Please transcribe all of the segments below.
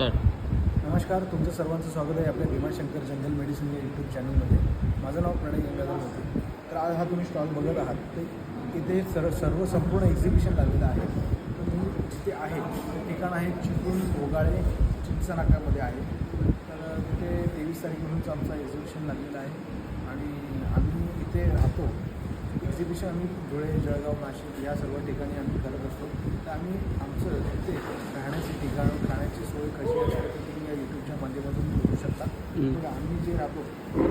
नमस्कार तुमचं सर्वांचं स्वागत आहे आपल्या भीमाशंकर जनरल मेडिसिन या यूट्यूब चॅनलमध्ये माझं नाव प्रणय गंगाधर होते. तर आज हा तुम्ही स्टॉल बघत आहात. ते इथे सर्व सर्व संपूर्ण एक्झिबिशन लागलेलं आहे. तर मी जिथे आहे ते ठिकाण आहे चिपळूण भोगाळे चिंचनाकामध्ये आहे. तर तिथे तेवीस तारखेपासूनचं आमचं एक्झिबिशन लागलेलं आहे. आणि आम्ही इथे राहतो. एक्झिबिशन आम्ही धुळे जळगाव नाशिक या सर्व ठिकाणी आम्ही करत असतो. तर आम्ही आमचं तिथे राहण्याचे ठिकाण खाण्याची सोय कशी असते ते तुम्ही या यूट्यूबच्या माध्यमातून बघू शकता. तर आम्ही जे राहतो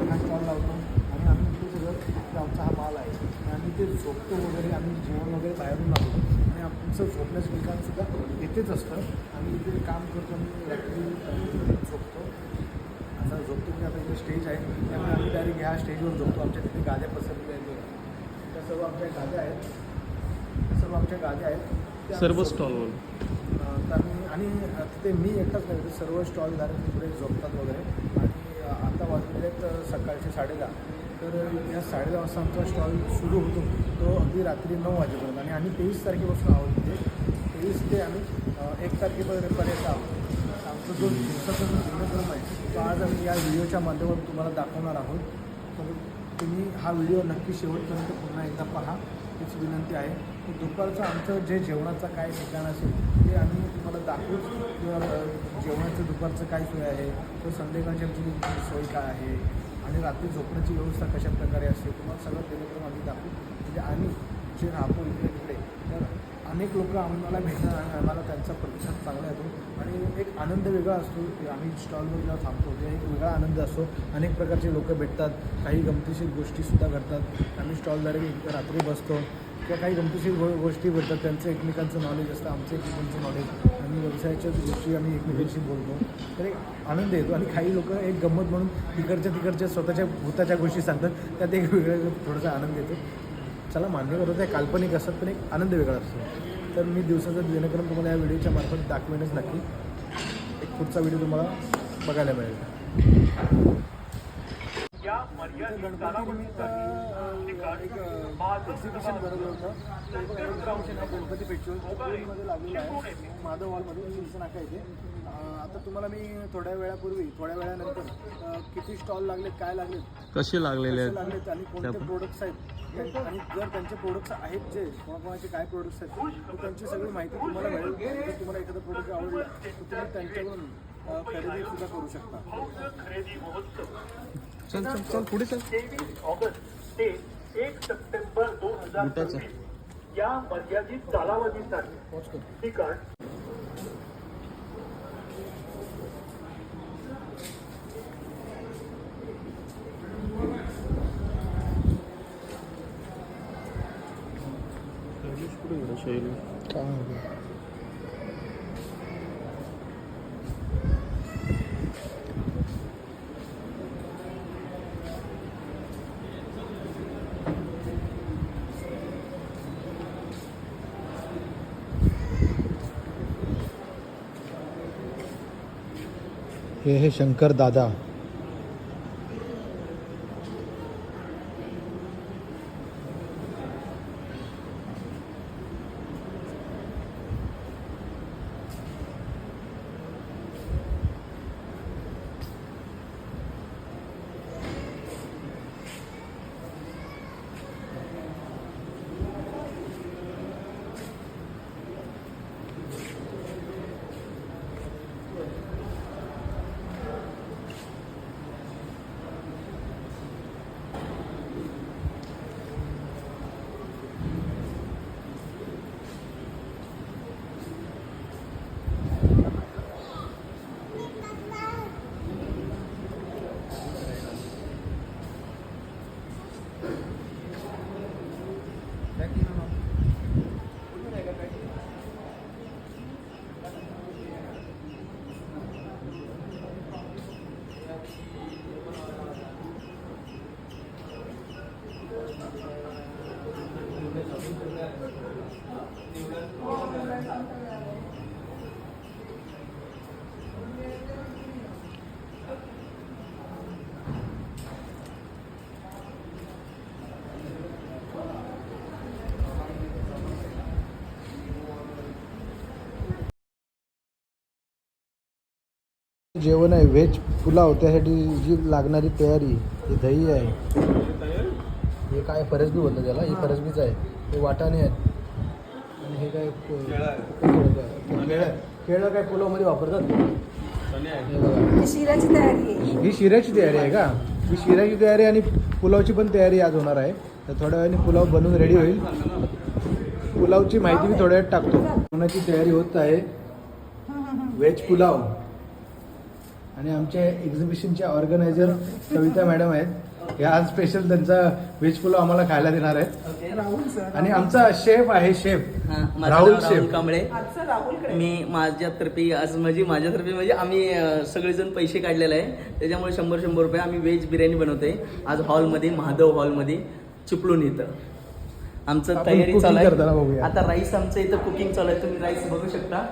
हा स्टॉल लावतो आणि आम्ही इथे सगळं आमचा हा माल आहे. आणि आम्ही ते झोपतो वगैरे आम्ही जेवण वगैरे बाहेरून लावतो. आणि आमचं झोपण्याचं ठिकाणसुद्धा इथेच असतं. आम्ही इथे काम करतो रात्री आम्ही इथे झोपतो. आता झोपतो की आता इथे स्टेज आहे. त्यामुळे आम्ही डायरेक्ट ह्या स्टेजवर झोपतो. आमच्या तिथे गाद्या पसरलेल्या आहेत. सर्व आमच्या गाद्या आहेत. सर्व आमच्या गाद्या आहेत. सर्व स्टॉलवर आणि तिथे मी एकटाच नाही सर्व स्टॉल धारक तिकडे झोपतात वगैरे. आणि आता वाजलेले आहेत सकाळचे साडेदहा. तर या साडेदहा वाजता आमचा स्टॉल सुरू होतो. तो अगदी रात्री नऊ वाजेपर्यंत. आणि आम्ही तेवीस तारखेपासून आहोत तिथे तेवीस ते आम्ही एक तारखेपर्यंत पर्यंत आहोत. आमचा जो दिवसाचा जो दिनक्रम आहे तो आज आम्ही या व्हिडिओच्या माध्यमातून तुम्हाला दाखवणार आहोत. तर तुम्ही हा व्हिडिओ नक्की शेवटपर्यंत पुन्हा एकदा पहा. हीच विनंती आहे. की दुपारचं आमचं जे जेवणाचं काय ठिकाण असेल ते आम्ही तुम्हाला दाखवूच किंवा जेवणाचं दुपारचं काय सोय आहे तर संध्याकाळची आमची सोय काय आहे आणि रात्री झोपण्याची व्यवस्था कशा प्रकारे असते तुम्हाला सगळं दिनक्रम आम्ही दाखवू. म्हणजे आम्ही जे राहतो इकडे अनेक लोक आम्हाला भेटणार आणि आम्हाला त्यांचा प्रतिसाद चांगला येतो. आणि एक आनंद वेगळा असतो की आम्ही स्टॉलवर जेव्हा थांबतो ते एक वेगळा आनंद असतो. अनेक प्रकारचे लोक भेटतात काही गमतीशीर गोष्टीसुद्धा घडतात. आम्ही स्टॉलद्वारे एक रात्री बसतो. किंवा काही गमतीशीर गो गोष्टी भेटतात त्यांचं एकमेकांचं नॉलेज असतं आमचं एकमेकांचं नॉलेज आणि व्यवसायाच्या गोष्टी आम्ही एकमेकांशी बोलतो. तर एक आनंद येतो. आणि काही लोक एक गंमत म्हणून तिकडच्या तिकडच्या स्वतःच्या भूताच्या गोष्टी सांगतात. त्यात एक वेगळा थोडासा आनंद येतो. चला मान्य करतो ते काल्पनिक असतात पण एक आनंद वेगळा असतो. तर मी दिवसाचा दिनक्रम तुम्हाला या व्हिडिओच्या मार्फत दाखवेनच नक्की. एक पुढचा व्हिडिओ तुम्हाला बघायला मिळेल. एक्झिबिशन भरवलं होतं. गणपती लागलेलं आहे. माधव हॉलमध्ये चिंचनाका इथे. आता तुम्हाला मी थोड्या वेळापूर्वी थोड्या वेळानंतर किती स्टॉल लागलेत काय लागलेत कसे लागलेले लागलेत आणि कोणते प्रोडक्ट्स आहेत त्यां- आणि जर त्यांचे प्रोडक्ट्स आहेत जे कोणाकोणाचे काय प्रोडक्ट्स आहेत तर त्यांची सगळी माहिती तुम्हाला मिळेल. जर तुम्हाला एखादं प्रोडक्ट आवडलं तर तुम्ही त्यांच्याकडून अं, खरेदी सुद्धा करू शकता. चल चल चल पुढे चल. तेवीस ऑगस्ट ते एक सप्टेंबर दोन हजार बुटाचं. या मर्यादित कालावधीसाठी. पोच कर ठिकाण हे हे शंकर दादा। जेवण आहे व्हेज पुलाव त्यासाठी जी लागणारी तयारी ही दही आहे. हे काय फरसबी बोलतं त्याला? ही फरसबीच आहे. हे वाटाणे आहेत. आणि हे काय केळं काय पुलावमध्ये वापरतात? हे शिराची तयारी आहे. ही शिऱ्याची तयारी आहे का? ही शिऱ्याची तयारी आणि पुलावची पण तयारी आज होणार आहे. तर थोड्या वेळाने पुलाव बनवून रेडी होईल. पुलावची माहिती मी थोड्या वेळात टाकतो. जेवणाची तयारी होत आहे. व्हेज पुलाव. आणि आमच्या एक्झिबिशनच्या ऑर्गनायझर कविता मॅडम आहेत. ह्या आज स्पेशल त्यांचा व्हेज पुलाव आम्हाला खायला देणार आहेत. राहुल सर आणि आमचा शेफ आहे शेफ हा, माझं राहुल नाव राहुल शेफ. कांबळे. मी माझ्यातर्फे आज म्हणजे माझ्यातर्फे म्हणजे आम्ही अं, सगळेजण पैसे काढलेले आहे. त्याच्यामुळे शंभर शंभर रुपये आम्ही व्हेज बिर्याणी बनवतोय. आज हॉलमध्ये महादेव हॉलमध्ये चिपळून इथं. आमचं आपण तयारी cooking चालू करताना आहे बघूया. आता राईस आमचं इथं कुकिंग चालू आहे. तुम्ही राईस बघू शकता.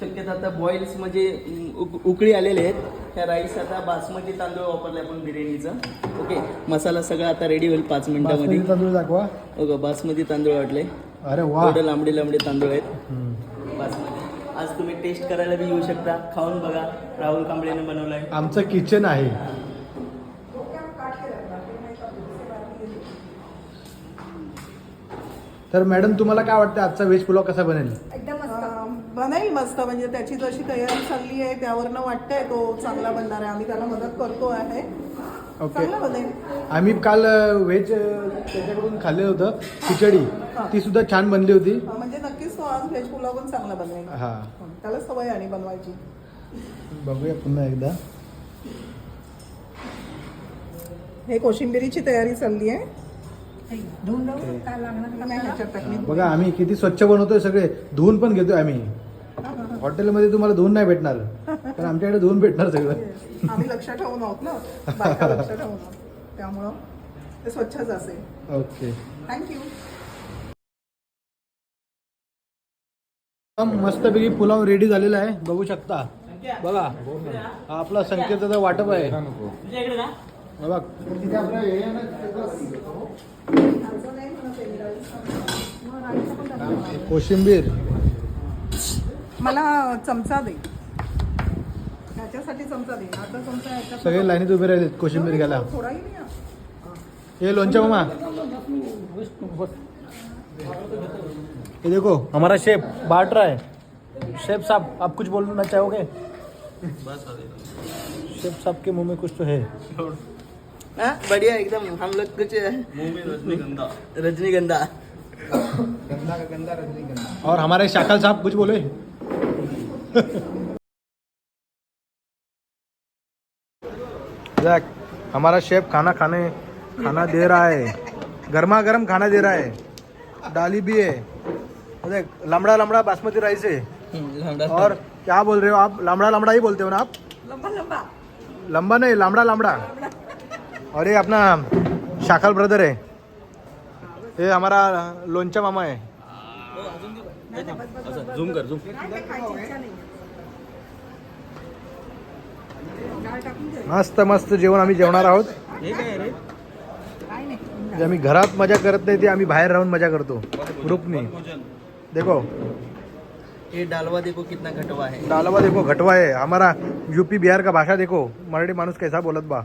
शक्यतो आता बॉईल्स म्हणजे उक- उकळी आलेले आहेत. त्या राईस आता बासमती तांदूळ वापरले आपण बिर्याणीचं. ओके मसाला सगळा आता रेडी होईल पाच मिनिटामध्ये. तांदूळ दाखवा. ओके बासमती तांदूळ वाटले. अरे वा. लांबडे लांबडे तांदूळ आहेत. बासमती. आज तुम्ही टेस्ट करायला बी येऊ शकता. खाऊन बघा राहुल कांबळेने बनवलाय. आमचं किचन आहे. तर मॅडम तुम्हाला काय वाटतं आजचा व्हेज पुलाव कसा बनेल? एकदम बनेल मस्त म्हणजे त्याची जशी तयारी चालली आहे त्यावरनं वाटतंय तो चांगला बनणार आहे. आम्ही त्याला मदत करतो आहे. ओके. चांगला बनेल आम्ही काल व्हेज त्याच्याकडून खाल्लेलं होतं खिचडी. ती सुद्धा छान बनली होती. म्हणजे नक्कीच तो आज व्हेज पुलाव पण चांगला बनेल हा. त्याला सवय आणि बनवायची. बघूया पुन्हा एकदा. हे कोशिंबिरीची तयारी चालली आहे. धुवून जाऊ काय लागणार का नाही नाही ह्याच्यात टाकली बघा आम्ही किती स्वच्छ बनवतोय सगळे. धुवून पण घेतोय आम्ही. हॉटेलमध्ये तुम्हाला धुवून नाही भेटणार. पण आमच्याकडे धुवून भेटणार सगळं. आम्ही लक्ष ठेवून आहोत ना. बायका लक्ष ठेवून आहोत. त्यामुळं ते स्वच्छच असेल. ओके. थँक्यू मस्तपैकी पुलाव रेडी झालेला आहे. बघू शकता. बघा. आपला संकेताचा वाटप आहे. बघ. कोशिंबीर. मला चमचा दे. ह्याच्यासाठी चमचा दे. आता चमचा ह्याच्यात सगळे लाईनीत उभे राहिलेत कोशिंबीर घ्यायला. थोडाही नाही हा. ये लोणच्या मामा. ये देखो. हमारा शेफ बाट रहा है। शेफ साहब आप कुछ बोलना चाहोगे? शेफ साहब के मुँह में कुछ तो है। हाँ बढ़िया एकदम। हम लोग कुछ रजनीगंधा रजनीगंधा। और हमारे शाकल साहब कुछ बोले? देख हमारा शेफ खाना खाने खाना दे रहा है। गर्मा गर्म खाना दे रहा है। डाली भी है। देख लमड़ा लमड़ा बासमती राइस है। और क्या बोल रहे हो आप? लमड़ा लमड़ा ही बोलते हो ना आप? लंबा लंबा। लंबा नहीं लमड़ा लमड़ा। और ये अपना शाकल ब्रदर है। ये हमारा लोंचा मामा है। झूम कर झूम मस्त मस्त जेवण आम्ही जेवणार आहोत. जे आम्ही घरात मजा करत नाही ते आम्ही बाहेर राहून मजा करतो. ग्रुपनी. देखो. ये डालवा देखो कितना घटवा है. डालवा देखो घटवा है. हमारा यूपी बिहार का भाषा देखो. मराठी माणूस कैसा बोलत बा.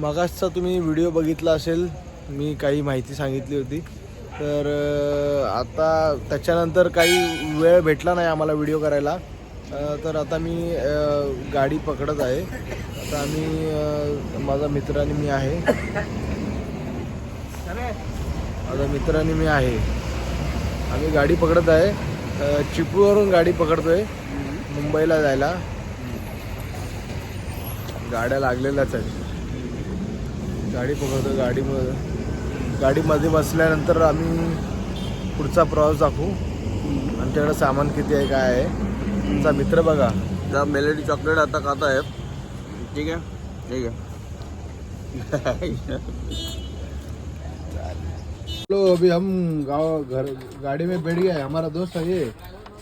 मगासचा तुम्ही व्हिडिओ बघितला असेल मी काही माहिती सांगितली होती. तर आता त्याच्यानंतर काही वेळ भेटला नाही आम्हाला व्हिडिओ करायला. तर आता मी गाडी पकडत आहे. आता आम्ही माझा मित्र आणि मी आहे. माझा मित्र आणि मी आहे. आम्ही गाडी पकडत आहे. चिपळूवरून गाडी पकडतोय. मुंबईला जायला. गाड्या लागलेल्याच आहेत. गाडी पकडतो गाडीमध्ये गाडीमध्ये बसल्यानंतर आम्ही पुढचा प्रवास दाखवू. आमच्याकडे सामान किती आहे काय आहे आमचा मित्र बघा. जा मेलेडी चॉकलेट आता खाता है. ठीक है ठीक है चलो अभी हम गाँव घर गाड़ी में बैठ गए हमारा दोस्त है ये.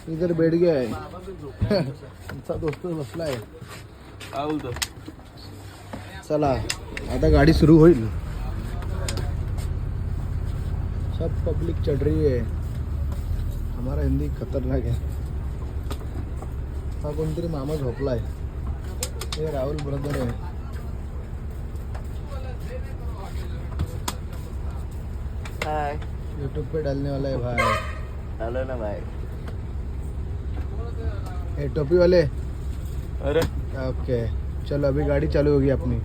इधर बैठ गया है. आमचा दोस्त बसला आहे चला आता गाडी सुरू होईल. सब पब्लिक चढ़ रही है। हमारा हिंदी खतरनाक है। हा कोणतरी मामा झोपलाय हे। राहुल ब्रदर आहे हाय यूट्यूब पे डालने वाला है भाई। हॅलो ना भाई। ए टोपी वाले? अरे। ओके चलो अभी गाड़ी चालू होगी अपनी।